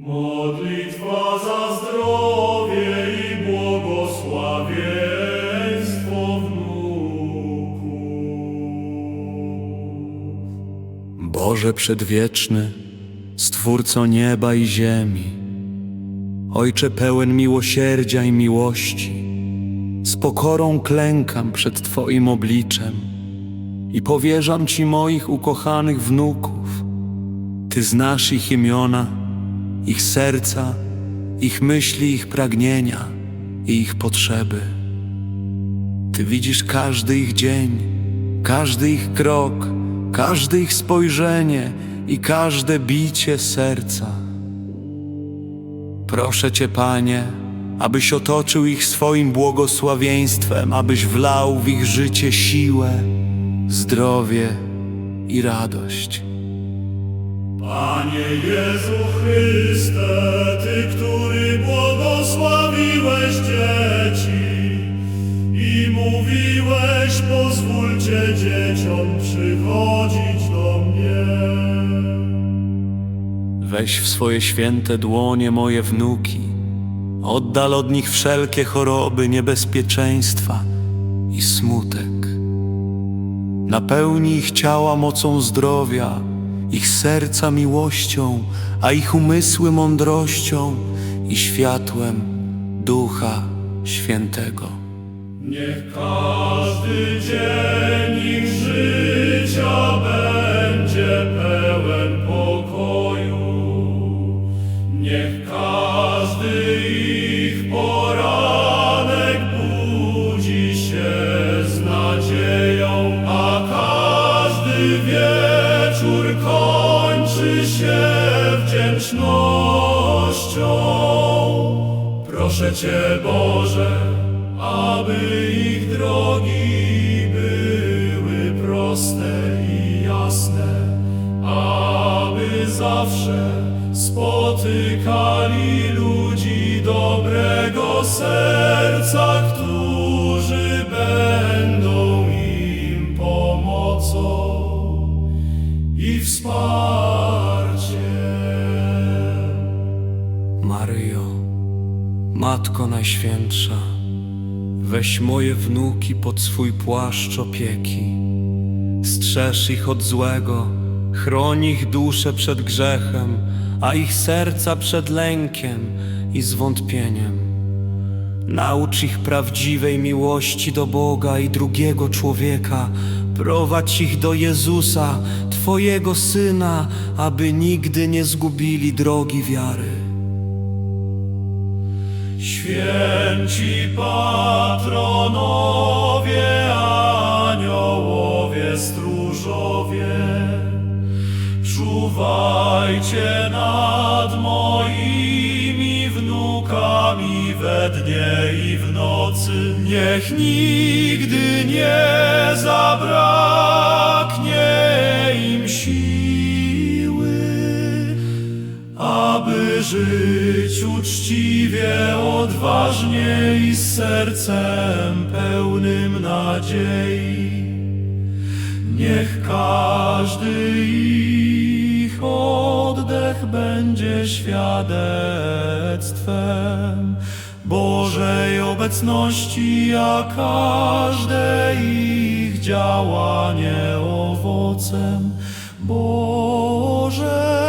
Modlitwa za zdrowie i błogosławieństwo wnuków. Boże przedwieczny, Stwórco nieba i ziemi, Ojcze pełen miłosierdzia i miłości, z pokorą klękam przed Twoim obliczem i powierzam Ci moich ukochanych wnuków. Ty znasz ich imiona, ich serca, ich myśli, ich pragnienia i ich potrzeby. Ty widzisz każdy ich dzień, każdy ich krok, każde ich spojrzenie i każde bicie serca. Proszę Cię, Panie, abyś otoczył ich swoim błogosławieństwem, abyś wlał w ich życie siłę, zdrowie i radość. Panie Jezu Chryste, Ty, który błogosławiłeś dzieci i mówiłeś, pozwólcie dzieciom przychodzić do mnie. Weź w swoje święte dłonie moje wnuki, oddal od nich wszelkie choroby, niebezpieczeństwa i smutek. Napełnij ich ciała mocą zdrowia, ich serca miłością, a ich umysły mądrością i światłem Ducha Świętego. Niech każdy dzień ich życia będzie Proszę Cię, Boże, aby ich drogi były proste i jasne, aby zawsze spotykali ludzi dobrego serca, którzy będą im pomocą i wsparciem. Maryjo, Matko Najświętsza, weź moje wnuki pod swój płaszcz opieki. Strzeż ich od złego, chroń ich duszę przed grzechem, a ich serca przed lękiem i zwątpieniem. Naucz ich prawdziwej miłości do Boga i drugiego człowieka. Prowadź ich do Jezusa, Twojego Syna, aby nigdy nie zgubili drogi wiary. Święci patronowie, aniołowie, stróżowie, czuwajcie nad moimi wnukami we dnie i w nocy. Niech nigdy nie zabraknie im siły żyć uczciwie, odważnie i z sercem pełnym nadziei. Niech każdy ich oddech będzie świadectwem Bożej obecności, a każde ich działanie owocem Bożego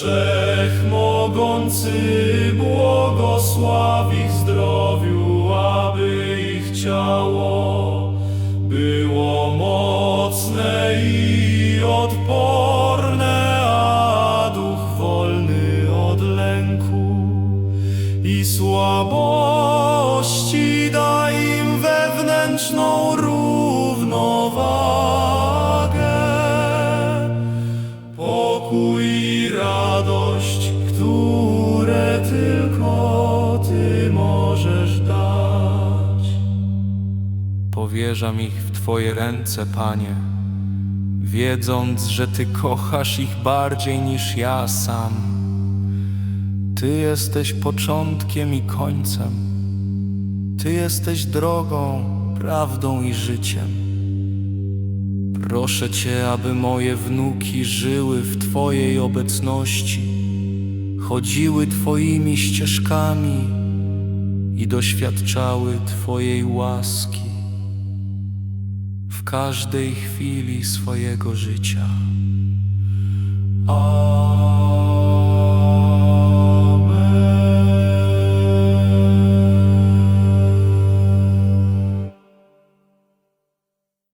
Wszechmogący, błogosław ich zdrowiu, aby ich ciało było mocne i odporne, a duch wolny od lęku i słabości daj im wewnętrzną równowagę, Powierzam ich w Twoje ręce, Panie, wiedząc, że Ty kochasz ich bardziej niż ja sam. Ty jesteś początkiem i końcem. Ty jesteś drogą, prawdą i życiem. Proszę Cię, aby moje wnuki żyły w Twojej obecności, chodziły Twoimi ścieżkami i doświadczały Twojej łaski w każdej chwili swojego życia.